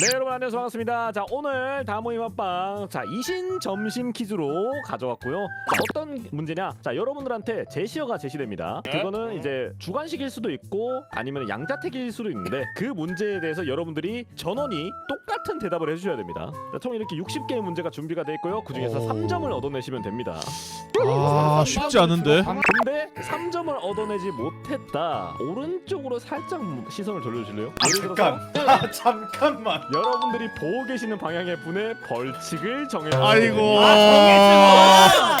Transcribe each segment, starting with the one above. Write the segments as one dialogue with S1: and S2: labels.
S1: 네 여러분 안녕하세요. 반갑습니다. 자 오늘 다모임 합방. 자 이신 점심 퀴즈로 가져왔고요. 자, 어떤 문제냐? 자 여러분들한테 제시어가 제시됩니다. 그거는 이제 주관식일 수도 있고 아니면 양자택일 수도 있는데 그 문제에 대해서 여러분들이 전원이 똑같은 대답을 해주셔야 됩니다. 자, 총 이렇게 60개의 문제가 준비가 돼 있고요. 그 중에서
S2: 오.
S1: 3점을 얻어내시면 됩니다.
S2: 아 쉽지 않은데?
S1: 근데 3점을 얻어내지 못했다. 오른쪽으로 살짝 시선을 돌려주실래요? 예를 들어서
S3: 잠깐. 아, 잠깐만.
S1: 여러분들이 보고 계시는 방향의 분의 벌칙을 정해주세요.
S2: 아이고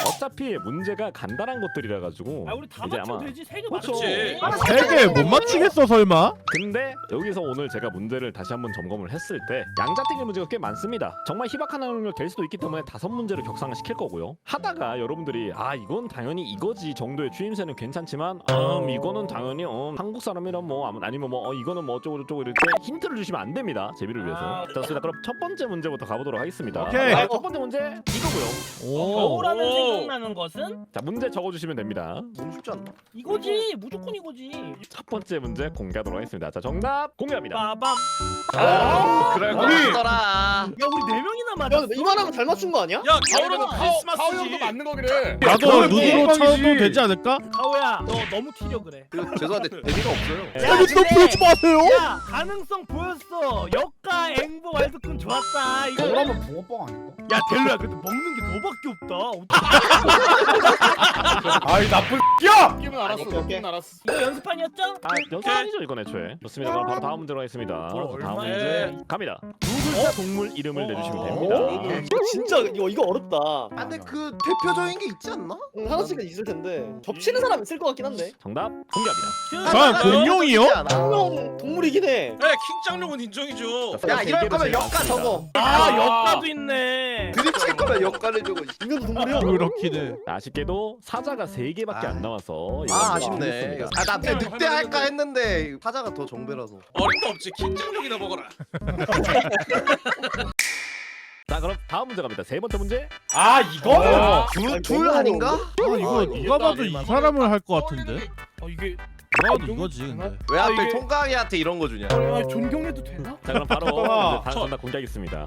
S1: 어차피 문제가 간단한 것들이라 가지고
S4: 아 우리 다
S1: 이제
S4: 맞춰도
S1: 아마
S4: 되지 세개
S1: 그렇죠.
S4: 맞췄지
S2: 세개 못 맞추겠어 설마?
S1: 근데 여기서 오늘 제가 문제를 다시 한번 점검을 했을 때 양자택일 문제가 꽤 많습니다. 정말 희박한 확률 될 수도 있기 때문에 다섯 문제를 격상을 시킬 거고요. 하다가 여러분들이 아 이건 당연히 이거지 정도의 추임새는 괜찮지만 음 이거는 당연히 음, 한국 사람이란 뭐 아무- 아니면 뭐 어, 이거는 뭐 어쩌고 저쩌고 이렇게 힌트를 주시면 안 됩니다. 재미를 위해서.
S4: 아,
S1: 자, 좋습니다. 그럼 첫 번째 문제부터 가보도록 하겠습니다.
S2: 오케이.
S1: 자, 첫 번째 문제 이거고요.
S2: 오
S4: 겨울하면
S5: 오.
S4: 생각나는 것은
S1: 자 문제 적어주시면 됩니다.
S5: 너무 쉽지 않나?
S4: 이거지 무조건 이거지
S1: 첫 번째 문제 공개하도록 하겠습니다. 자 정답 공개합니다.
S4: 빠밤
S5: 아, 그래
S3: 우리-.
S4: 야 우리 네 명이나 맞았어
S6: 야, 이만하면 잘 맞춘 거 아니야?
S5: 야 겨울은
S3: 카오
S5: 크리스마스지.
S3: 형도 맞는 거긴 해.
S2: 나도
S3: 먹방이지.
S2: 쳐도 되지 않을까?
S4: 가오야 너 너무 튀려 그래
S5: 그, 죄송한데 재미가 없어요.
S4: 야, 근데-
S2: 보지 마세요
S4: 야 가능성 보였어 역가 앵보 와일드쿤 좋았다 이거
S3: 겨울하면 붕어빵 아닐까?
S4: 야 델로야 근데 먹는 게 너밖에 없다
S3: 아이 나쁜 야! 느낌은 알았어.
S6: 오케이, 오케이.
S3: 느낌은 알았어.
S4: 이거 연습판이었죠?
S1: 아 연습 아니죠 이건 애초에. 좋습니다. 그럼 바로 다음 문제로 하겠습니다.
S4: 뭘
S1: 다음
S4: 얼마에-
S1: 문제 갑니다. 두 글자 동물 이름을 내주시면
S3: 어?
S1: 됩니다.
S6: 이거 진짜 이거 이거 어렵다.
S5: 아, 근데 그 대표적인 게 있지 않나?
S6: 응, 하나씩은 있을 텐데 접치는 사람 있을 것 같긴 한데.
S1: 정답 공개합니다.
S2: 자 공룡이요?
S6: 분명 동물이긴 해.
S5: 네, 킹장룡은 인정이죠.
S1: 자,
S5: 야,
S1: 세
S5: 이럴 거면 역가
S1: 왔습니다.
S5: 적어.
S4: 아 역가도 있네
S5: 드립 칠 거면 역가를 적어.
S6: 이것도 동물이야?
S2: 그렇긴 해
S1: 아쉽게도 사자가 세 개밖에
S5: 아.
S1: 안 나와서 이거
S5: 아,
S1: 좀
S5: 아쉽네.
S1: 아쉽습니다.
S5: 아, 나 늑대 늑대 할까 했는데 사자가 더 정배라서.
S7: 어림도 없지 킹장룡이나 먹어라
S1: 자 그럼 다음 문제 갑니다. 세 번째 문제.
S3: 아 이거는
S2: 어.
S5: 둘, 둘 아닌가?
S2: 아 이거 누가 봐도 이 사람을 할 것 같은데
S4: 어 이게
S2: 봐도 이거지 근데
S5: 왜
S4: 아,
S5: 하필
S4: 이게-
S5: 통강이한테 이런 거 주냐?
S4: 아, 존경해도 되나?
S1: 자 그럼 바로
S3: 잠깐만.
S1: 이제 다음 정답 공개하겠습니다.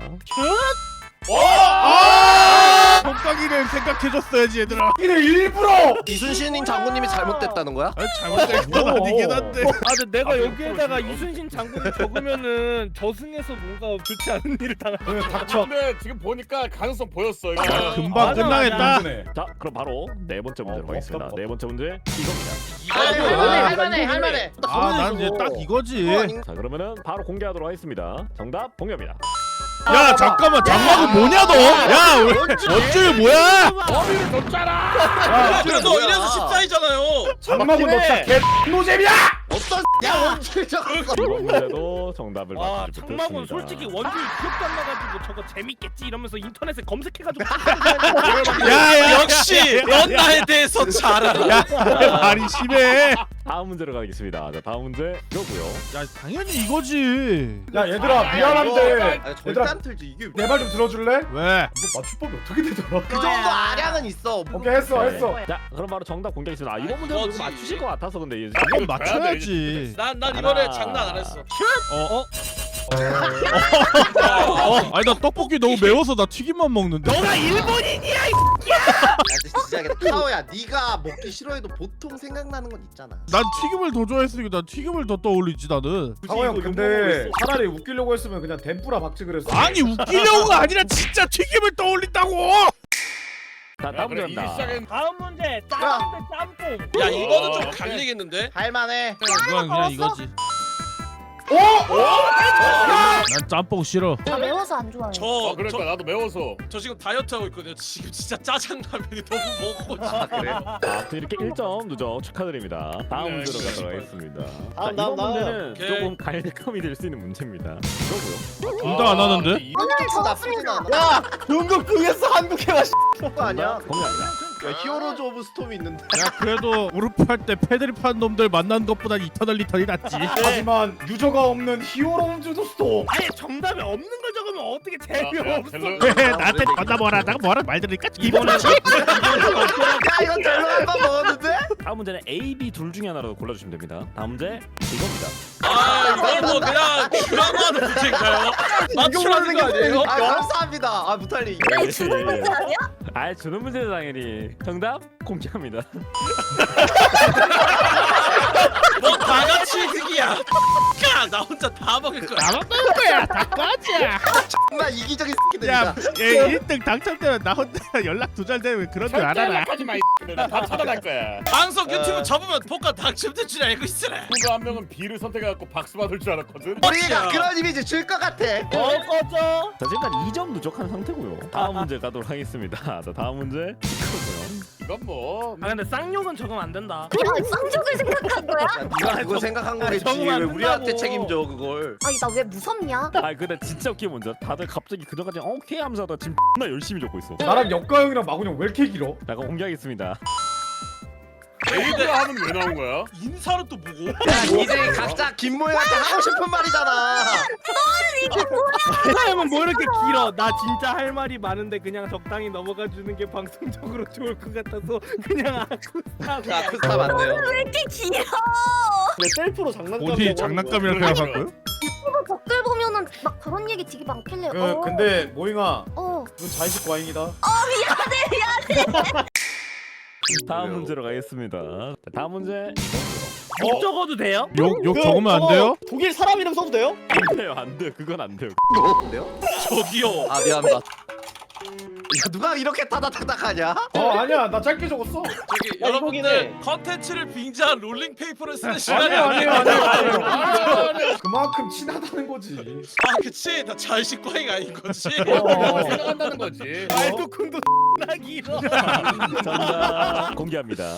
S2: 똥강이를 생각해줬어야지 얘들아
S3: 이를 일부러.
S5: 이순신인 장군님이 잘못됐다는 거야?
S2: 아니 잘못된 건 아니긴 한데
S4: 아 근데 내가 여기에다가 이순신 장군을 적으면은 저승에서 뭔가 좋지 않은 일을 당할
S3: 응, 닥쳐. 근데 지금 보니까 가능성 보였어. 이거.
S2: 금방
S4: 맞아,
S2: 끝나겠다
S3: 네.
S1: 자 그럼 바로 네 번째 문제로
S3: 어,
S1: 가겠습니다.
S3: 어, 어.
S1: 네 번째 문제 이겁니다.
S5: 할만해, 할만해, 할만해.
S2: 아 난 이제 딱 이거지?
S1: 자 그러면은 바로 공개하도록 하겠습니다. 정답 공개합니다.
S2: 야 잠깐만 장막은 뭐냐 너 야 어쭈 뭐야
S3: 어미를 줬잖아.
S7: 야너
S5: 뭐야?
S7: 이래서 14이잖아요
S3: 장마군 너 진짜 개 노잼이야.
S5: 어떤 야 원줄 적었어.
S1: 이번 문제도 정답을
S4: 아
S1: 못했습니다.
S4: 솔직히 원줄 기억도 안 나가지고 저거 재밌겠지 이러면서 인터넷에 검색해가지고
S2: 야야
S7: 역시 넌 나에 대해서 잘 알아
S2: 야 말이 심해
S1: 다음 문제로 가겠습니다. 자 다음 문제 이거고요.
S2: 야 당연히 이거지
S3: 야 얘들아 미안한데
S5: 아니, 절대
S3: 얘들아
S5: 안 틀지 이게.
S3: 내 말 좀 들어줄래?
S2: 왜
S3: 이거 맞춤법이 어떻게 되더라?
S5: 그 정도 아량은 있어.
S3: 오케이 했어 했어.
S1: 자 그럼 바로 정답 공개하겠습니다. 아, 이번 문제는. 맞추실 것 같아서 근데
S2: 이건 맞춰야 지
S7: 난, 난 이번에
S1: 하나.
S7: 장난 안 했어
S2: 어? 어? 아니 나 떡볶이 너무 매워서 나 튀김만 먹는데
S4: 너가 일본인이야
S5: 야, 진짜 타오야, 네가 먹기 싫어해도 보통 생각나는 건 있잖아.
S2: 난 튀김을 더 좋아했으니까 난 튀김을 더 떠올리지 나는
S3: 상호 형 근데 차라리 웃기려고 했으면 그냥 덴뿌라 박지 그랬어.
S2: 아니 웃기려고가 아니라 진짜 튀김을 떠올린다고
S1: 자 다음
S3: 그래,
S1: 문제입니다.
S3: 이 시작엔
S4: 다음 문제 짜장 대 짬뽕
S7: 야 이거는 좀
S3: 어,
S7: 갈리겠는데
S5: 할만해.
S2: 이건 그냥 이거지
S3: 오!
S2: 난 짬뽕 싫어
S8: 나 매워서 안 좋아해.
S7: 저,
S3: 아 그러니까
S7: 저,
S3: 나도 매워서.
S7: 저 지금 다이어트 하고 있거든요 지금 진짜 짜장라면이 너무 먹고 싶어
S5: 그래.
S1: 아, 또 이렇게 1점 누적 축하드립니다. 다음
S3: 네,
S1: 문제로
S3: 네.
S1: 가도록 하겠습니다. 자,
S6: 다음,
S1: 이번
S6: 다음, 다음.
S1: 문제는
S7: 오케이.
S1: 조금 갈등이 될 수 있는 문제입니다. 이거고요.
S2: 둘 다 안 하는데?
S8: 오늘.
S5: 않아.
S6: 야, 연극 중에서 한국 해와.
S5: 그거 아니야?
S1: 공개합니다.
S5: 야, 히어로즈 오브 스톰이 있는데.
S2: 야 그래도 무릎 할때 패드립 한 놈들 만난 것보단 이터널 리턴이 낫지
S3: 하지만 유저가 없는 히어로운즈도 스톰.
S4: 아니 정답이 없는 걸 적으면 어떻게 재미없어
S2: 나한테 건나 뭐라 나가 뭐라 말 들으니까
S4: 이번에
S5: 야, 이건 델로 한번 먹었는데?
S1: 다음 문제는 A, B 둘 중에 하나로 골라주시면 됩니다. 다음 문제 이겁니다.
S7: 아 이건 뭐 그냥 드라마하는 문제인가요? 맞추라는 거 아니에요?
S5: 아 감사합니다. 아 무탈리.
S1: 예, 예,
S8: 주는
S1: 예.
S8: 문제 아니야?
S1: 아 주는 문제 당연히 정답 공개합니다.
S7: 너다같 이 득이야. 야, 나 혼자 다 먹을 거야.
S2: 나만 먹을 거야. 다 꺼져.
S5: 정말 이기적인
S2: 야,
S5: 새끼들이다.
S2: 얘 1등 당첨되면 나 혼자 연락 두잘 되면 그런 줄 알아라.
S4: 하지 마. 다 차단할 거야.
S7: 방송 유튜브 접으면 복권 당첨될 줄 알고 있으라.
S4: 누가 한 명은 B를 선택해갖고 박수 받을 줄 알았거든.
S5: 우리가 그런 이미지 줄 것 같아.
S6: 어 꺼져.
S1: 자 지금까지 2점 누적한 상태고요. 다음 문제 가도록 하겠습니다. 자 다음 문제.
S4: 이건 뭐. 아 근데 쌍욕은 적으면 안 된다.
S8: 야, 쌍욕을 생각한 거야?
S5: 네가 그거 생각 한 거겠지. 안왜 우리한테
S4: 된다고.
S5: 책임져 그걸?
S8: 아니 나 왜 무섭냐?
S1: 아 근데 진짜 웃긴 문제. 다들 갑자기 그전까지 어, 오케이 하면서 하다가 지금 나 열심히 적고 있어.
S3: 나랑 역가 형이랑 마군 형왜 이렇게 길어?
S1: 자 그럼 공개하겠습니다.
S4: 에이드 하는 왜 나온 거야?
S7: 인사는 또 뭐고?
S5: 야 이제 각자 김모형한테 하고 싶은 말이잖아.
S4: 사람은 뭐 이렇게 길어? 나 진짜 할 말이 많은데 그냥 적당히 넘어가 주는 게 방송적으로 좋을 것 같아서 그냥 아쿠스타고.
S5: 야 크스타 맞네요.
S8: 왜 이렇게 길어?
S6: 내 셀프로 장난감.
S2: 어디 장난감이라고 생각했고요?
S8: 유튜브 댓글 보면은 막 그런 얘기 되게 많길래
S3: 그
S8: 어,
S3: 근데 모잉아, 어넌 자의식 과잉이다.
S1: 다음 문제로 가겠습니다. 자, 다음 문제
S4: 욕 적어도 돼요?
S2: 욕, 욕
S6: 그,
S2: 적으면 안 돼요?
S6: 독일 사람 이름 써도 돼요?
S1: 안 돼요 안 돼요 그건 안 돼요.
S5: 뭔데요?
S7: 저기요.
S5: 아 미안합니다. 야 누가 이렇게 타다닥닥하냐?
S3: 어 아니야, 나 짧게 적었어.
S7: 저기
S6: 야,
S7: 여러분들
S6: 이거기네.
S7: 컨텐츠를 빙자한 롤링 페이퍼를 쓰는 시간이
S3: 아니야,
S7: 아니에요.
S3: 아니야, 아니야. 그만큼 친하다는 거지.
S7: 아 그치 나 자의식 과잉 아닌 거지.
S3: 어.
S4: 생각한다는 거지. 말도쿤도 나 길어.
S1: 정답 공개합니다.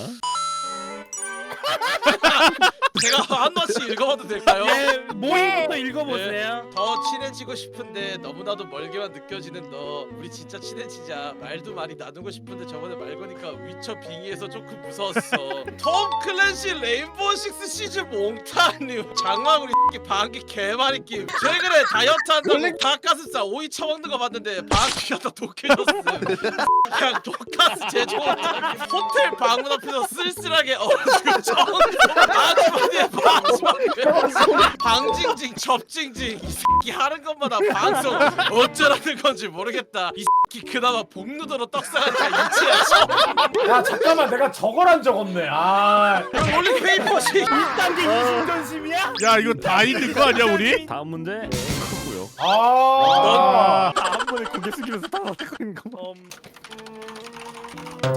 S7: 제가 한 번씩 읽어봐도 될까요?
S4: 예, 모임부터 읽어보세요.
S7: 더 친해지고 싶은데 너무나도 멀게만 느껴지는 너. 우리 진짜 친해지자. 말도 많이 나누고 싶은데 저번에 말 거니까 위쳐 빙의해서 조금 무서웠어. 톰 클랜시 레인보우 식스 시즈 몽타뉴. 장마구리 X 방귀 개많이 낌 최근에 다이어트 한다고 닭가슴살 오이 처먹는 거 봤는데 방귀가 더 독해졌음. 그냥 돈가스 제조원 호텔 방문 앞에서 쓸쓸하게 얼굴 처먹는 마지막에 방징징 접징징 이 새끼 하는 것마다 방송 어쩌라는 건지 모르겠다 이 새끼 그나마 복누더로 떡상한 자 이치야
S3: 야 잠깐만, 내가 저거란 적었네. 아,
S7: 올리 페이퍼시
S4: 1단계 이심전심이야?
S2: 야, 이거 다 있는 거 아니야, 우리?
S1: 다음 문제 이거고요.
S3: 아.
S1: 한 번에 고개 숙이면서 다 하는 거. 봐.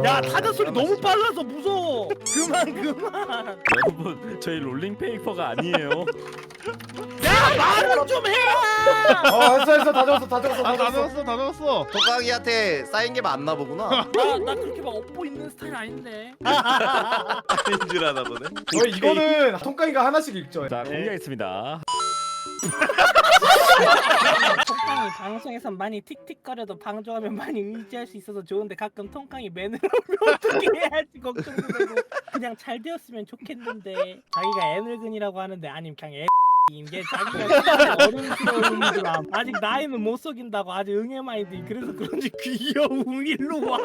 S4: 야 타자 소리 너무 빨라서 무서워. 그만 그만.
S1: 여러분 저희 롤링 페이퍼가 아니에요.
S4: 야 말은 좀 해라.
S3: 어, 했어, 했어, 다 적었어, 다 적었어,
S2: 아, 다다
S3: 적었어.
S2: 넣었어, 다 넣었어.
S5: 도강이한테 쌓인 게 맞나 보구나.
S4: 나, 나 그렇게 막 업보 있는 스타일 아닌데.
S5: 아닌 줄 아나 보네.
S3: 저 이거는 통깡이가 하나씩 읽죠.
S1: 자 공개하겠습니다.
S4: 통깡이 방송에서 많이 틱틱거려도 방종하면 많이 의지할 수 있어서 좋은데 가끔 통깡이 오면 어떻게 해야 할지 걱정도 되고 그냥 잘 되었으면 좋겠는데. 자기가 애늙은이라고 하는데 아님 그냥 애 이게 자기가 어른스러운 줄 암. 아직 나이는 못 속인다고 아직 응애 마인드 그래서 그런지 귀여움 일로 와.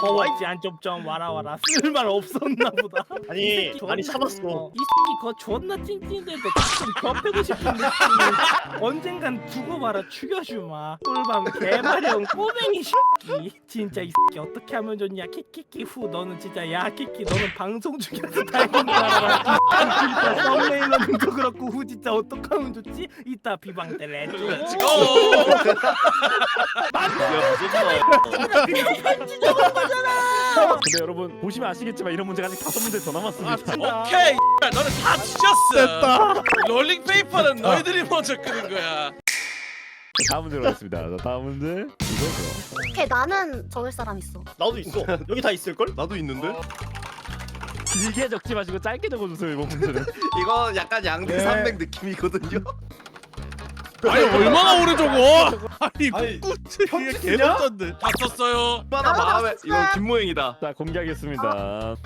S4: 허벅지 안쪽 좀 와라 와라. 쓸말 없었나 보다.
S6: 아니 많이 참았어.
S4: 어, 이 새끼 그거 존나 찡찡대는데 가끔 겹해고 싶은 느낌 언젠간 두고 봐라. 죽여주마. 꿀밤 개마려운 꼬맹이 새끼 진짜 이 새끼 어떻게 하면 좋냐? 키키키 후 너는 진짜 야 키키 너는 방송 중에서 다행인 줄 알아? 진짜 썸네일러도 그렇고 후 진짜 어떻게 하면 좋지? 이따 비방 때 레츠
S7: 렛츠고
S1: 근데 여러분 보시면 아시겠지만 이런 문제가 아직 다섯 문제 더 남았습니다.
S7: 오케이 너는 다 뒤졌어.
S2: 됐다.
S7: 롤링 페이퍼는 너희들이 먼저 끄는 거야
S1: 다음 문제로 가겠습니다. 자, 다음 문제 이거죠.
S8: 오케이 나는 적을 사람 있어.
S6: 나도 있어. 여기 다 있을 걸?
S5: 나도 있는데?
S1: 길게 적지 마시고 짧게 적어주세요 이번 문제는.
S5: 이거 약간 양대
S3: 네.
S5: 산맥 느낌이거든요.
S2: 아니, 얼마나 오래 적어? 아니,
S3: 아니,
S2: 이게
S3: 편지 쓰냐?
S2: 개못던데.
S7: 다 썼어요
S5: 얼마나 마음에. 이건 김모행이다.
S1: 자 공개하겠습니다.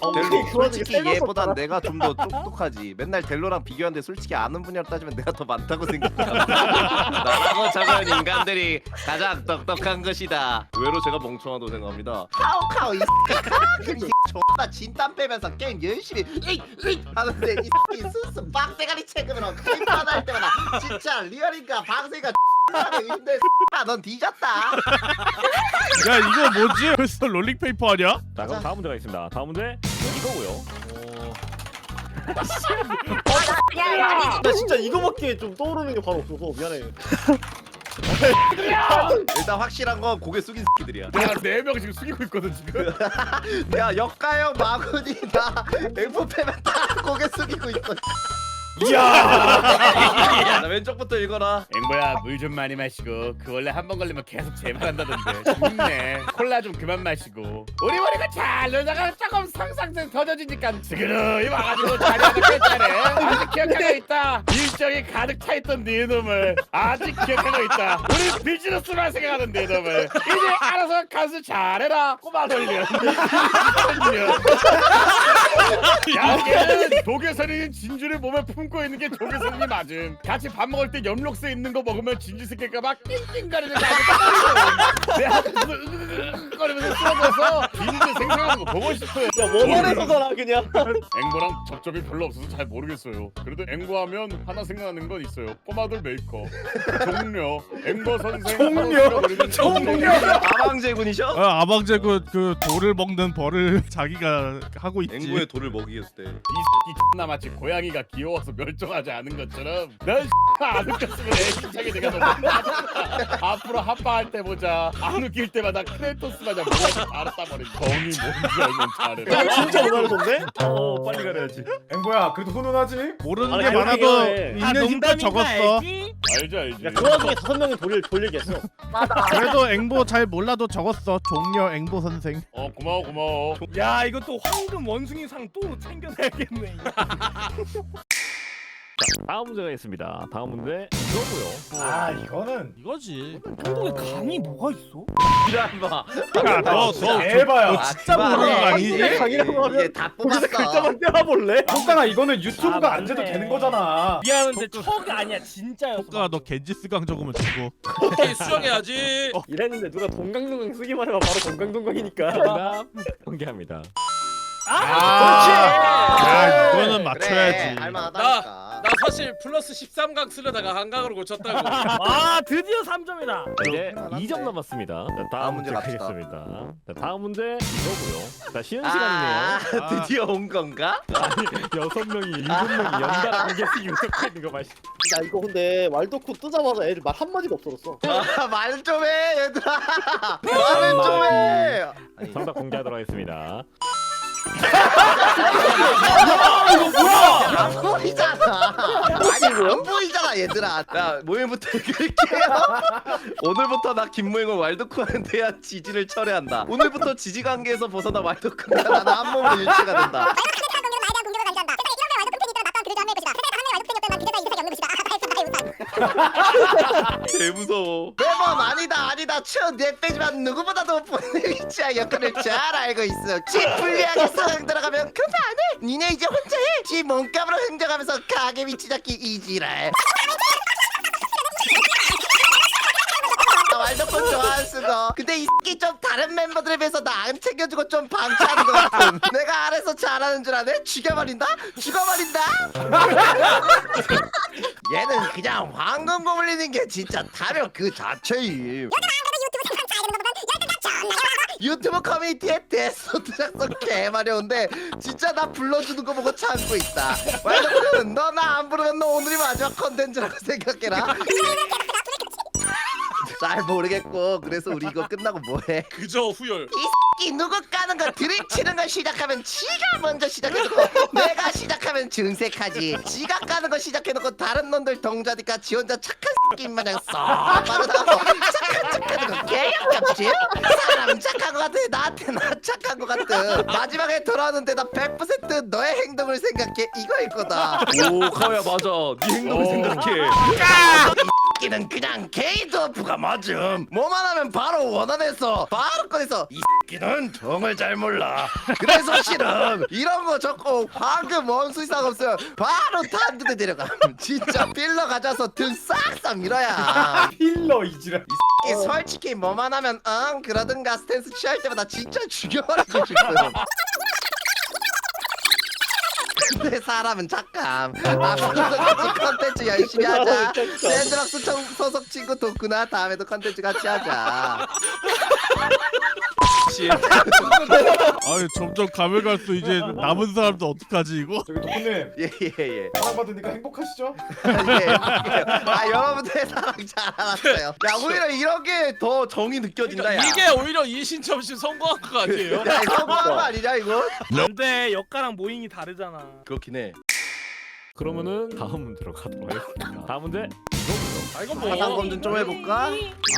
S6: 어,
S5: 델로 솔직히 얘보단 내가 좀 더 똑똑하지. 맨날 델로랑 비교하는데 솔직히 아는 분야로 따지면 내가 더 많다고 생각해. 나라고 적은 인간들이 가장 똑똑한 것이다. 의외로 제가 멍청하다고 생각합니다. 카오 카오 이 존나 진땀 빼면서 게임 열심히 하는데 이 새끼 순수 빡대가리 체급으로 게임만 할 때마다 진짜 리얼인가 방생인가 근데 넌 뒤졌다
S2: 야 이거 뭐지? 벌써 롤링페이퍼 아니야?
S1: 자 그럼 다음 문제가 있습니다. 다음 문제 이거고요.
S8: 야야
S6: 나 진짜 이거밖에 좀 떠오르는 게 바로 없어서 미안해.
S5: 일단 확실한 건 고개 숙인 새끼들이야
S2: 야네명 지금 숙이고 있거든 지금.
S5: 야 역가형 마군이 나 앵포 패면 다 고개 숙이고 있어
S6: 이야.
S5: 자 왼쪽부터 읽어라.
S9: 앵보야 물 좀 많이 마시고 그 원래 한 번 걸리면 계속 재발한다던데. 죽네. 콜라 좀 그만 마시고. 우리 머리가 잘 놀다가 조금 상상된 터져지니까 스그르이 와가지고 자리하는 뺐잖아. 아직 기억하고 있다. 일정이 가득 차있던 네 놈을 아직 기억하고 있다. 우리 비즈니스만 생각하는 네 놈을. 이제 알아서 가수 잘해라 꼬마 돌려 야 걔는 독일선인 진주를 몸에 품고 있는 게 독일선이 맞음 같이 밥 먹을 때 엽록스 있는 거 먹으면 진주 새끼가 막 낑낑거리는 거 아주 내 앞에서 으으으으거리면서 쓰러져서 진주 생생하는 거 보고 싶어요
S6: 야 원활해서잖아 그냥.
S9: 앵보랑 접점이 별로 없어서 잘 모르겠어요 그래도 앵보하면 하나 생각나는 건 있어요 꼬마들 메이커 종려 앵보 선생
S3: 종려? 종려?
S5: 아방제군이셔?
S2: 어, 아방제군 그 돌을 먹는 벌을 자기가 하고 있지.
S5: 앵구의 돌을 먹이겠을
S9: 때이 새끼 X나 마치 고양이가 귀여워서 멸종하지 않은 것처럼 난안 웃겼으면 애기차게 내가 너무 짜증나. 앞으로 합파할 때 보자 안 웃길 때마다 크레토스 마냥 뭐가 바로 따버린 정이 뭔지 알면 잘해
S6: 야, 진짜 원활해서인데?
S1: 어 빨리 가려야지.
S3: 앵보야 그래도 훈훈하지?
S2: 모르는
S6: 아니,
S2: 게 많아도
S6: 해.
S2: 있는 힘껏 적었어.
S9: 알지 알지
S6: 야그 와중에 다섯 명이 돌릴 돌 얘기했어.
S8: 맞아
S2: 그래도 앵보 잘 몰라도 적었어. 종려 앵보 선생.
S9: 어 고마워 고마워
S4: 야 이거 또 황금 원숭이상 또 챙겨놔야겠네.
S1: 자 다음 문제가 있습니다. 다음 문제 이거고요.
S3: 아 이거는
S2: 이거지.
S4: 한국에 강이 뭐가 있어?
S5: 이란봐
S2: 야너너
S3: 에바야
S2: 너 진짜 모르는 거 아니지?
S6: 강이라고 하면
S5: 다 뽑았어
S6: 글자만 떼어볼래?
S3: 속상아 이거는 유튜브가
S4: 아,
S3: 안 돼도
S4: 맞네.
S3: 되는 거잖아
S4: 미안한데 척이 아니야 진짜였어.
S2: 효과 너 겐지스 강 적으면 죽어.
S7: 오케이 수정해야지
S6: 이랬는데 누가 동강동강 쓰기만 해봐 바로 동강동강이니까.
S1: 정답 공개합니다.
S2: 야 이거는
S5: 그래
S2: 맞춰야지.
S5: 할만하다니까
S7: 나 사실 플러스 13강 쓰려다가 한강으로 고쳤다고
S4: 아 드디어 3점이다.
S1: 이제
S5: 할만한데.
S1: 2점 남았습니다. 자, 다음
S5: 다음
S1: 문제
S5: 문제 갑시다.
S1: 가겠습니다. 자, 다음 문제 이거고요. 자 쉬는
S5: 아
S1: 시간이네요.
S5: 드디어 온 건가?
S1: 여섯 명이 일곱 명이 연달아 공개 쓰기 웃고 있는 거 마시.
S6: 야 이거 근데 왈도쿠 뜨자마자 애들 말 한마디도 없어졌어.
S5: 말좀 해 얘들아 말을 좀 해 아니
S1: 정답 공개하도록 하겠습니다.
S5: 안 보이잖아 아니 안 보이잖아 얘들아. 야 모임부터 읽을게요. 오늘부터 나 김모임은 왈도쿠와는 대한 지지를 철회한다. 오늘부터 지지 관계에서 벗어나 왈도쿠가 나는 한 몸으로 유치가 된다 개 무서워. 매번 아니다 아니다. 추내 빼지만 누구보다도 본인 위치와 역할을 잘 알고 있어. 지 불리하게 상황 들어가면 그만 안해! 니네 이제 혼자 해지 몸값으로 흥정하면서 가게 위치 잡기 이지랄 왈도폰 좋아하는 근데 이 새끼 좀 다른 멤버들에 비해서 나 안 챙겨주고 좀 방치하는 것 같음 내가 알아서 잘하는 줄 아네? 죽여버린다? 죽어버린다? 얘는 그냥 황금 고블린인 게 진짜 타령 그 자체임. 유튜브 커뮤니티에 데스노트 작성 개마려운데 진짜 나 불러주는 거 보고 참고 있다. 왈도폰 너나 안 부르면 너 오늘이 마지막 컨텐츠라고 생각해라 잘 모르겠고 그래서 우리 이거 끝나고 뭐해?
S7: 그저 후열.
S5: 이 누구 까는 거 들이치는 거 시작하면 지가 먼저 시작해놓고 내가 시작하면 증색하지. 지가 까는 거 시작해놓고 다른 놈들 동자니까 지 혼자 착한 새끼 마냥 썩 빠져나가고. 착한 척하는 거 개역겹지? 사람 착한 거 같아. 나한테 나 착한 거 같아. 마지막에 돌아오는데 나 100% 너의 행동을 생각해. 이거일 거다. 오 카야 맞아. 네 행동을 생각해 새끼는 그냥 게이드오프가 맞음. 뭐만 하면 바로 원안에서 바로 꺼내서 이 새끼는 정을 잘 몰라. 그래서 싫음 이런 거 적고 황금 원수이상 없으면 바로 탄두대 데려가 진짜 필러 가져와서 등 싹싹 밀어야.
S3: 필러 이지랄.
S5: 이 솔직히 뭐만 하면 응 그러든가 스탠스 취할 때마다 진짜 죽여버리고 싶음 근데 사람은 착함. 앞으로도 같이 컨텐츠 열심히 하자. 샌드박스 청- 소속 친구 덕구나 다음에도 컨텐츠 같이 하자.
S2: 아유 점점 가면 갈수록 이제 남은 사람도 어떡하지 이거?
S3: 저기 덕분님
S5: 예예 예.
S3: 사랑받으니까 행복하시죠?
S5: 예. 아 여러분들의 사랑 잘 알았어요. 야 오히려 이런 게 더 정이 느껴진다. 야.
S7: 그러니까 이게 오히려 이신점심 성공한 거 아니에요?
S5: 야 이거 성공한 거 아니냐 이거?
S4: 근데 역가랑 모잉이 다르잖아.
S5: 그렇긴 해.
S1: 그러면은 다음 문제로 가도록 하겠습니다. 다음 문제
S7: 아 이건 뭐
S5: 화상 검증 좀 해볼까?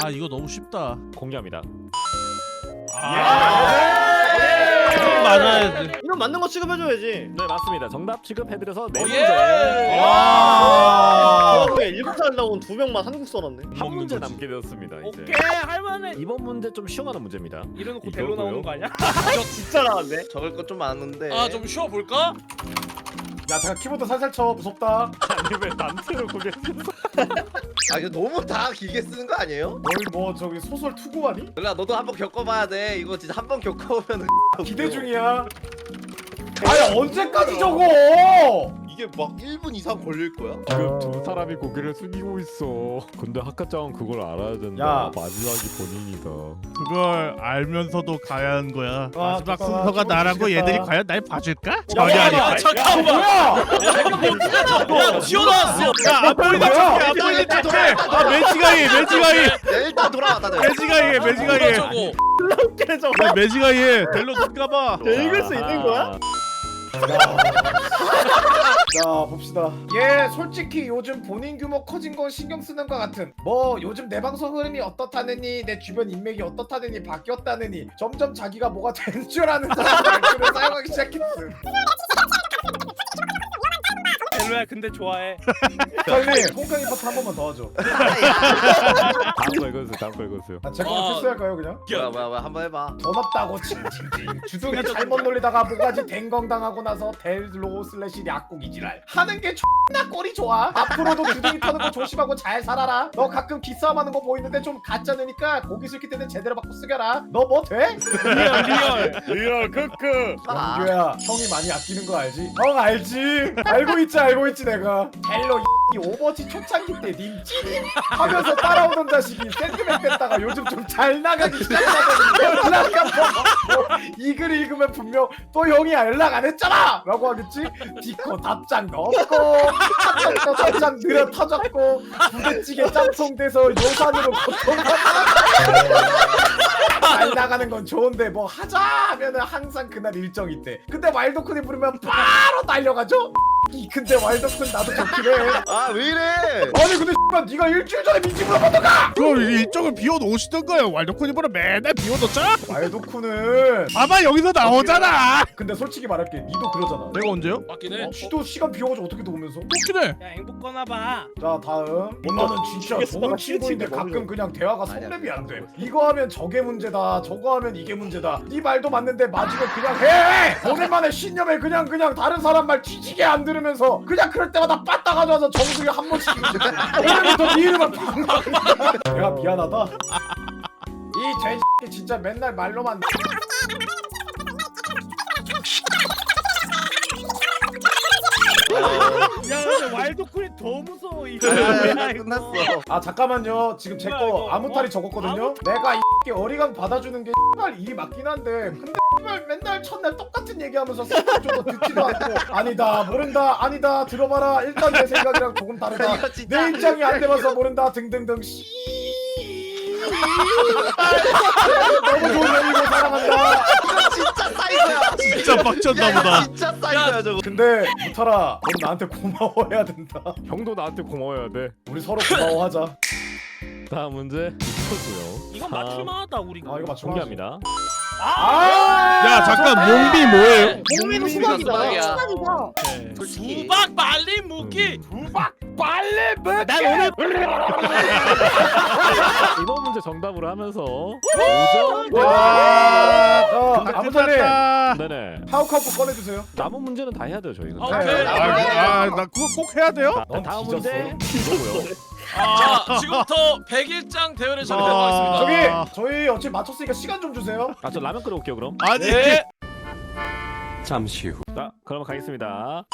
S2: 아 이거 너무 쉽다.
S1: 공개합니다.
S2: 좀 맞아야지.
S6: 이건 맞는 거 취급해줘야지.
S1: 네 맞습니다. 정답 취급해드려서 네
S7: 오,
S1: 문제.
S7: 예.
S2: 와.
S6: 그중에 일곱 살 나온 두 명만 한국 써놨네.
S1: 한 문제 남게 되었습니다. 이제.
S4: 오케이 할만해.
S1: 이번 문제 좀 쉬워가는 문제입니다.
S4: 이래놓고
S1: 이거고요.
S4: 델로 나오는 거 아니야?
S6: 진짜 나왔네.
S5: 적을 것 좀 많은데.
S7: 아 좀 쉬어 볼까?
S3: 야 잠깐 키보드 살살 쳐 무섭다
S1: 아니 왜 남체로 그게
S5: 아 이거 너무 다 길게 쓰는 거 아니에요?
S3: 너희 뭐 저기 소설 투고하니?
S5: 연라 너도 한번 겪어봐야 돼. 이거 진짜 한번 겪어보면
S3: 기대 중이야 아니 언제까지 적어
S5: 이게 막 1분 이상 걸릴 거야?
S1: 지금 두 사람이 고개를 숙이고 있어. 근데 학과장은 그걸 알아야 된다.
S3: 야.
S1: 마지막이 본인이다.
S2: 그걸 알면서도 가야 하는 거야.
S3: 아,
S2: 마지막
S3: 잠깐만,
S2: 순서가 나라고
S3: 치겠다.
S2: 얘들이 과연 날 봐줄까?
S3: 야,
S2: 전혀
S3: 야,
S2: 아니야.
S3: 야,
S7: 아 잠깐만
S3: 뭐야
S7: 야 튀어나왔어
S2: 야, 아포이드
S3: 뭐야?
S2: 착해, 아포이드 착해. 아, 매지가이, 매지가이,
S5: 야 일단 돌아와 다들.
S2: 매지가이, 매지가이.
S7: 저거.
S2: 야, 매지가이. 델로 눈까봐.
S6: 야, 읽을 수 있는 거야?
S3: 자 봅시다. 얘 솔직히 요즘 본인 규모 커진 건 신경 쓰는 것 같음 뭐 요즘 내 방송 흐름이 어떻다느니 내 주변 인맥이 어떻다느니 바뀌었다느니 점점 자기가 뭐가 된 줄 아는 사람 말투를 사용하기 시작했음
S4: 델로야 근데 좋아해.
S3: 빨리 콩카니 파트 한 번만 더 하죠
S1: 다음 거 읽어주세요. 다음 거 읽어주세요.
S3: 아, 제 거는
S7: 아.
S3: 필수할까요 그냥?
S5: 뭐야 뭐야 뭐야 한번 해봐.
S3: 돈 없다고 징징징 주둥이 잘못 놀리다가 뭐가지 댕강 당하고 나서 델로 슬래시 약국이 지랄 하는 게 X나 꼴이 좋아 앞으로도 주둥이 터는 거 조심하고 잘 살아라 너 가끔 기싸움 하는 거 보이는데 좀 가짜느니까 고기 슬킬 때는 제대로 받고 쓰겨라 너 뭐 돼?
S9: 리얼 리얼 리얼 크크.
S5: 아.
S3: 영규야 형이 많이 아끼는 거 알지? 형 알지? 알고 있지 알고 있지 내가. 델로 이 오버워치 초창기 때 님찌 하면서 따라오던 자식이 샌드백 됐다가 요즘 좀 잘 나가기 시작하더니 연락한 이글 읽으면 분명 또 형이 연락 안 했잖아! 라고 하겠지? 디코 답장도 없고 카톡도 답장 느려 터졌고 부대찌개 짬송 돼서 요산으로 고통받고 잘 나가는 건 좋은데 뭐 하자 하면은 항상 그날 일정 있대 근데 와일드쿤이 부르면 바로 달려가죠? 이 근데 와일드쿤 나도 좋긴 해
S5: 아 왜 이래?
S3: 아니 근데 X가 네가 일주일 전에 민지 물어보던가
S2: 그럼 일정을 비워놓으시던가요. 왈도코니보다 맨날 비워뒀잖아.
S3: 와일드쿤은
S2: 봐봐 여기서 나오잖아.
S3: 근데 솔직히 말할게 니도 그러잖아
S2: 내가 언제요?
S7: 맞긴 해
S3: 쥐도 시간 비워가지고 어떻게 도우면서
S2: 해.
S4: 야 행복 꺼놔봐.
S3: 자 다음 엄마는 진짜. 좋은 친구인데. 가끔 그냥 대화가. 성립이 안돼 이거 하면 저게 문제다 저거 하면 이게 문제다 네 말도 맞는데 맞으면 그냥 해 오랜만에 신념에 그냥 그냥 다른 사람 말 뒤지게 안 들으면서 그냥 그럴 때마다 빠따 가져와서 정수리 한 번씩 오늘부터 방방 내가 미안하다. 이 돼지 진짜 맨날 말로만
S4: 야 근데 와일드쿨이 더 무서워 이거.
S5: 아,
S4: 뭐야, 이거.
S5: 끝났어.
S3: 아 잠깐만요 지금 제
S4: 뭐야,
S3: 거
S4: 이거?
S3: 아무탈이
S4: 어?
S3: 적었거든요 내가 이 어리광 받아주는 게 X발 일이 맞긴 한데 근데 X발 맨날 첫날 똑같은 얘기하면서 써줘도 듣지도 않고 아니다 모른다 아니다 들어봐라 일단 내 생각이랑 조금 다르다
S5: 이거 진짜
S3: 내 입장이 안 돼봐서 모른다 등등등 씨 너무 좋은 형이고 사랑한다
S5: 진짜 사이코야.
S2: 진짜 빡쳤나
S5: 야,
S2: 보다.
S5: 진짜 사이코야 저거.
S3: 근데 무타라 넌 나한테 고마워해야 된다
S1: 형도 나한테 고마워야 돼.
S3: 우리 서로 고마워하자
S1: 다음 문제 이거고요.
S4: 이건 맞출만하다 우리가.
S3: 아 이거 맞춰
S1: 공개합니다.
S3: 아
S2: 야 잠깐 몽비 뭐예요?
S6: 몽미는 수박이다.
S5: 수박이야.
S8: 수박이죠.
S5: 솔직히.
S7: 수박 말린 무기
S3: 빨리
S4: 먹난 오늘
S1: 이번 문제 정답으로 하면서 5점.
S3: 와, 자, 아무탈님
S2: 끝났다.
S1: 네네.
S3: 파우카프 꺼내주세요.
S1: 남은 문제는 다 해야 돼요 저희 는.
S7: 아,
S3: 네.
S7: 오케이
S2: 아, 아, 나 그거 꼭 해야 돼요?
S1: 자,
S3: 넌
S1: 다음. 문제 이거고요.
S7: 아 지금부터 100일장 대회를
S2: 아.
S7: 하겠습니다
S3: 저기 저희 어차피 맞췄으니까 시간 좀 주세요.
S1: 아저 라면 끓여 올게요 그럼.
S2: 아니.
S7: 네
S1: 잠시 후. 자, 그럼 가겠습니다.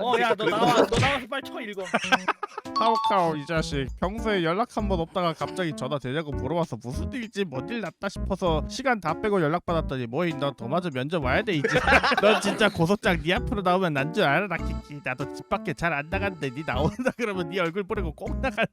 S4: 어야 너 나와 너 나와서 빨리 쳐 읽어
S2: 카오카오 이 자식. 평소에 연락 한 번 없다가 갑자기 전화 되냐고 물어봐서 무슨 일이지 뭔일 났다 싶어서 시간 다 빼고 연락 받았더니 뭐임 너 도마저 면접 와야 돼 이제. 넌 진짜 고소장 네 앞으로 나오면 난 줄 알아라 키키. 나도 집 밖에 잘 안 나간대. 네 나온다 그러면 네 얼굴 보내고 꼭 나간다.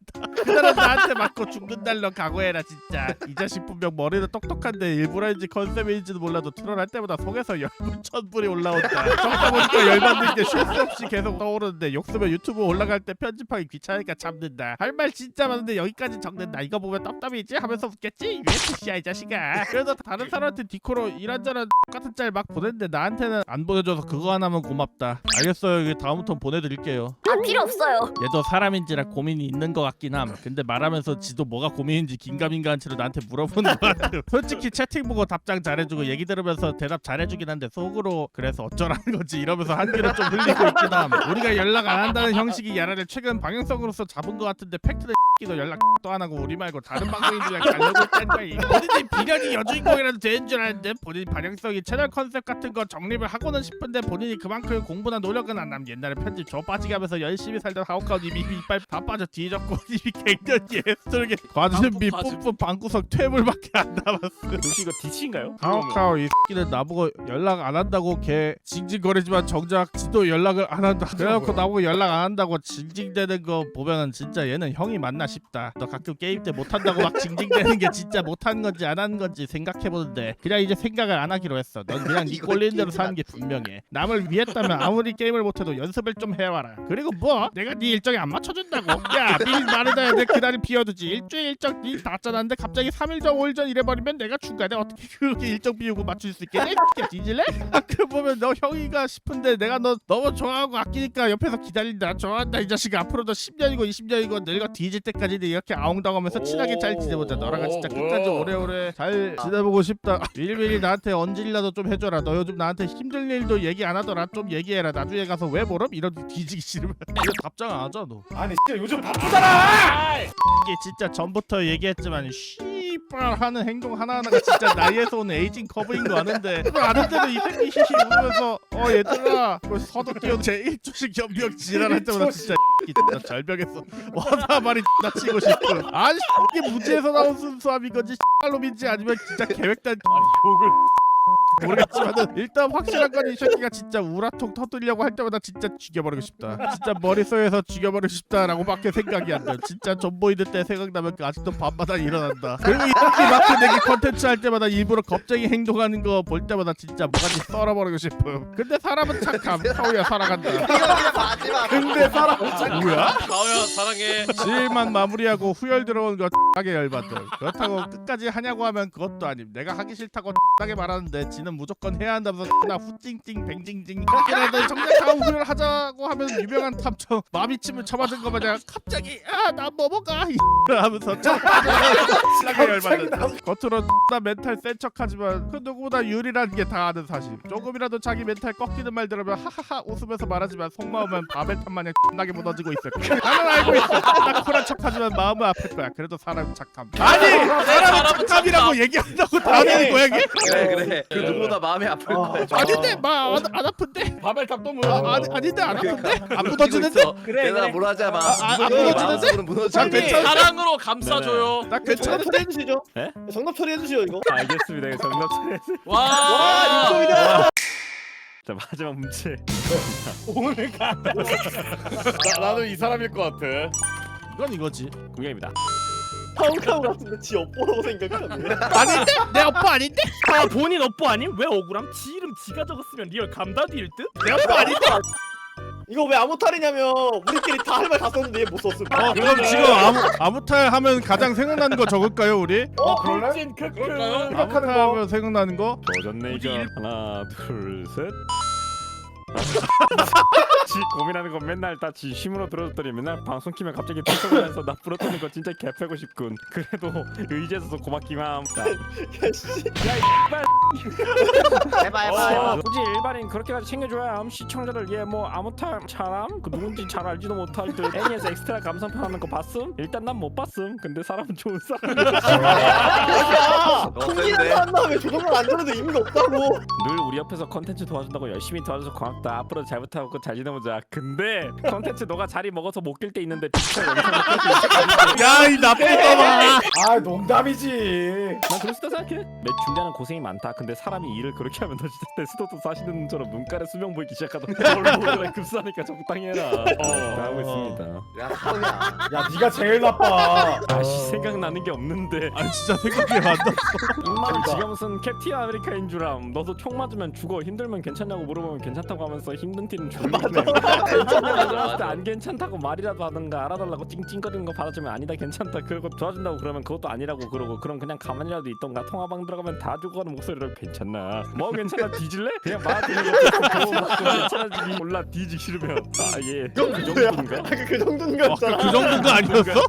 S2: 그날은 나한테 맞고 죽는 날로 각오해라 진짜. 이 자식 분명 머리는 똑똑한데 일부러인지 컨셉인지도 몰라도 트롤할 때마다 속에서 열불 천불이 올라온다. 적다 보니까 열받는 게 쉴 수 없이 계속 떠오르는데 욕쓰면 유튜브 올라갈 때 편집하기 귀찮 으니까 참는다. 할 말 진짜 많은데 여기까지 적는다. 이거 보면 떡밥이지? 하면서 웃겠지? UFC야 이 자식아. 그래도 다른 사람한테 디코로 이런저런 똑같은 짤 막 보냈는데 나한테는 안 보내줘서 그거 하나면 고맙다. 알겠어요. 이게 다음부터 보내드릴게요.
S8: 아 필요 없어요.
S2: 얘도 사람인지라 고민이 있는 것 같긴 함. 근데 말하면서 지도 뭐가 고민인지 긴가민가한 채로 나한테 물어보는 것 같아 솔직히 채팅 보고 답장 잘해주고 얘기 들으면서 대답 잘해주긴 한데 속으로 그래서 어쩌라는 거지? 이러면서 한귀를 좀 흘리고 있긴 함. 우리가 연락 안 한다는 형식이 야라를 최근 방향성으로 서 잡은 것 같은데 팩트는 X도 연락 또 안 하고 우리 말고 다른 방송인들이랑 가려고 있다는 거야 본인이 비련이 여주인공이라도 되는 줄 알았는데 본인 방향성이 채널 컨셉 같은 거 정립을 하고는 싶은데 본인이 그만큼 공부나 노력은 안함 옛날에 편집 저 빠지게 하면서 열심히 살던 하우카우님이 이빨 다 빠져 뒤졌고 님이 갱년기 애쓰게 과준비
S7: 빠짐.
S2: 뿜뿜 방구석 퇴물밖에 안 남았어
S1: 혹시 이거 디치인가요?
S2: 카오카오 이 X는 나보고 연락 안 한다고 걔 징징거리지만 정작 지도 연락을 안 한다. 그래놓고 나보고 연락 안 한다고 징징대는 거 보면은 진짜 얘는 형이 맞나 싶다. 너 가끔 게임 때 못한다고 막 징징대는 게 진짜 못한 건지 안 하는 건지 생각해보는데 그냥 이제 생각을 안 하기로 했어. 넌 그냥 네 꼴리는 대로 사는 게 분명해. 남을 위했다면 아무리 게임을 못해도 연습을 좀 해와라. 그리고 뭐? 내가 네 일정에 안 맞춰준다고. 야밀 마르다 해야 돼 그날이 비워두지. 일주일 일정 일다 짜놨는데 갑자기 3일 전 5일 전 이래버리면 내가 중간에 어떻게 그렇게 일정 비우고 맞출 수 있겠니? 야 뒤질래? 그 보면 너 형이가 싶은데 내가 너 너무 좋아하고 아끼니까 옆에서 기다린다. 좋아한다 이 자식 앞으로도 10년 이고 20년이고 늙어 뒤질 때까지 이렇게 아웅다웅하면서 친하게 잘 지내보자. 너랑 진짜 끝까지 오래오래 잘 지내보고 싶다. 미리미리 나한테 언질이라도 좀 해줘라. 너 요즘 나한테 힘든 일도 얘기 안 하더라. 좀 얘기해라. 나중에 가서 왜 모름? 이런 뒤지기 싫으면. 이거 답장 안 하잖아 너?
S3: 아니 진짜 요즘 바쁘잖아.
S2: 이게 진짜 전부터 얘기했지만 씨발 하는 행동 하나하나가 진짜 나이에서 오는 에이징 커브인 거 아는데 그걸 아는데도 이 새끼 히히 웃으면서 어 얘들아 그 서도 끼어 제 1조씩 연병 지랄할 때마다 진짜 이 진짜 절벽에서 말이 나 치고 싶어 아니 이게 무지에서 나온 순수함인 건지 씨발놈인지 아니면 진짜 계획된 욕을 모르겠지만은 일단 확실한 건 이 새끼가 진짜 우라통 터뜨리려고 할 때마다 진짜 죽여버리고 싶다. 진짜 머릿속에서 죽여버리고 싶다라고밖에 생각이 안 나. 진짜 존보이드 때 생각나면 그 아직도 밤마다 일어난다. 그리고 이 새끼 마크 내기 컨텐츠 할 때마다 일부러 겁쟁이 행동하는 거 볼 때마다 진짜 뭐가지 썰어버리고 싶음. 근데 사람은 착함. 카우야 살아간다.
S5: 마지막.
S3: 근데 사람
S2: 뭐야?
S7: 가오야 사랑해.
S2: 질만 마무리하고 후열 들어오는 거 X하게 열받들 그렇다고 끝까지 하냐고 하면 그것도 아님 내가 하기 싫다고 X하게 말하는데 지는 무조건 해야 한다면서 나 후찡찡 그래도 정작 다음 후열 하자고 하면 유명한 탐정 마비침을 쳐맞은 거 마냥 갑자기 아나 뭐뭐가 하면서 X하게 열받는 겉으로 나 멘탈 센 척하지만 그 누구보다 유리라는 게 다 아는 사실. 조금이라도 자기 멘탈 꺾이는 말 들으면 하하하 웃으면서 말하지만 속마음은 바벨탑 마냥 X나게 무너지고 있을 거야. 나는 알고 있어. 나 쿨한 척하지만 마음은 아플 거야. 그래도 사람 착함. 아니! 사람은
S7: 사람은
S2: 착함이라고 얘기한다고 다 되는 거야 이게?
S10: 그래 그래 그 누구보다 마음이 아플 거야
S2: 아닌데 마안 안 아픈데
S9: 바벨탑 또
S2: 아,
S9: 물어
S2: 아니, 아닌데 안 아픈데 안
S10: 그러니까
S2: 무너지는데
S4: 그래,
S10: 내가
S4: 그래.
S10: 뭘 하자 마
S2: 아, 아, 안
S10: 무너지는데?
S2: 무너지는데? 괜찮아.
S7: 사랑으로 감싸줘요.
S2: 나
S6: 정답
S2: 괜찮은데
S6: 처리해주시죠
S1: 네?
S6: 정답 처리해주시죠 이거
S1: 알겠습니다. 이거 정답 처리.
S7: 와.
S1: 자 마지막 문제.
S4: 오늘 가
S9: 나, 나도 이 사람일 것 같아
S2: 이건 이거지
S1: 공개입니다.
S6: 카운카운 같은데 지 업보라고 생각하네
S2: 아닌데 내 오빠 아닌데
S4: 아 본인 업보 아님? 왜 억울함? 지 이름 지가 적었으면 리얼 감다디일 듯?
S2: 내 오빠 아닌데
S6: 이거 왜 아무 탈이냐면 우리끼리 다 할 말 다 썼는데 얘 못 썼음
S2: 어 그럼 지금 아무 아무탈 하면 가장 생각나는 거 적을까요 우리
S3: 어 그럴래?
S4: 찐 크크
S7: 그럴까요?
S3: 생각하는
S2: 아무탈
S3: 거.
S2: 하면 생각나는 거
S1: 도전 네이저 하나 둘 셋. 지 고민하는 건 맨날 다지 힘으로 들어줬더니 맨날 방송 키면 갑자기 툭하면서 나 부러뜨는 거 진짜 개패고 싶군. 그래도 의지해서 고맙기만. 자,
S5: 해봐 해봐
S1: 어, 굳이 일반인 그렇게까지 챙겨줘야 함 시청자들 얘 뭐 아무탈 사람 그 누군지 잘 알지도 못할 듯 애니에서 엑스트라 감상편 하는 거 봤음? 일단 난 못 봤음. 근데 사람은 좋은 사람.
S10: 야너
S6: 통기는
S10: 센데?
S6: 사람 다음에 조정을 안 줘도 의미가 없다고
S1: 늘 우리 옆에서 컨텐츠 도와준다고 열심히 도와줘서 고맙다. 앞으로 잘 부탁하고 잘 지내보자. 근데 컨텐츠 너가 자리 먹어서 못 낄 때 있는데 진짜 영상
S2: 야이 나쁜 놈아
S3: 아 농담이지
S1: 난 그럴 수도 생각해. 매 준비하는 고생이 많다. 근데 사람이 일을 그렇게 하면 너 진짜 데스노트 사시는 분처럼 눈가에 수명 보이기 시작하다. 얼굴에 급사니까 적당히 해라. 어, 하고 있습니다.
S10: 야 성이야.
S3: 야 네가 제일 나빠
S1: 아씨 생각나는 게 없는데.
S2: 아 진짜 생각이 안 나.
S1: 임마 지가 무슨 캡틴 아메리카인 줄함. 너도 총 맞으면 죽어. 힘들면 괜찮냐고 물어보면 괜찮다고 하면서 힘든 티는 졸리네. 때안 괜찮다고 말이라도 하든가 알아달라고 찡찡거리는 거 받아주면 아니다 괜찮다. 그러고 도와준다고 그러면 그것도 아니라고 그러고 그럼 그냥 가만히라도 있던가 통화방 들어가면 다 죽어가는 목소리로 괜찮나? 뭐 괜찮아 뒤질래? 그냥 말하는 거 먹고 괜찮아지기 몰라 뒤지기 싫으면 아 예. 그 정도인가?
S6: 그 정도인가
S2: 어,
S6: 했잖아
S2: 그 정도인 거 아니었어?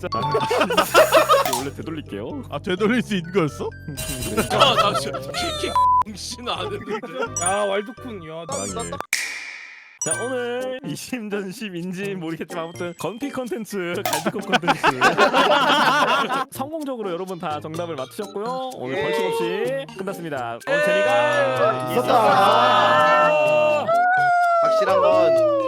S1: 원래 되돌릴게요.
S2: 아 되돌릴 수 있는 거였어?
S7: 야나 진짜 킥킥 정신 안 했는데
S4: 야 왈도쿤 야
S1: 사랑해. 자 오늘 이심전 심인지 모르겠지만 아무튼 건피 컨텐츠 갈비콘 컨텐츠. 성공적으로 여러분 다 정답을 맞추셨고요. 오늘 벌칙 없이 끝났습니다. 오늘 재미가
S3: 있었다.
S10: 확실한 건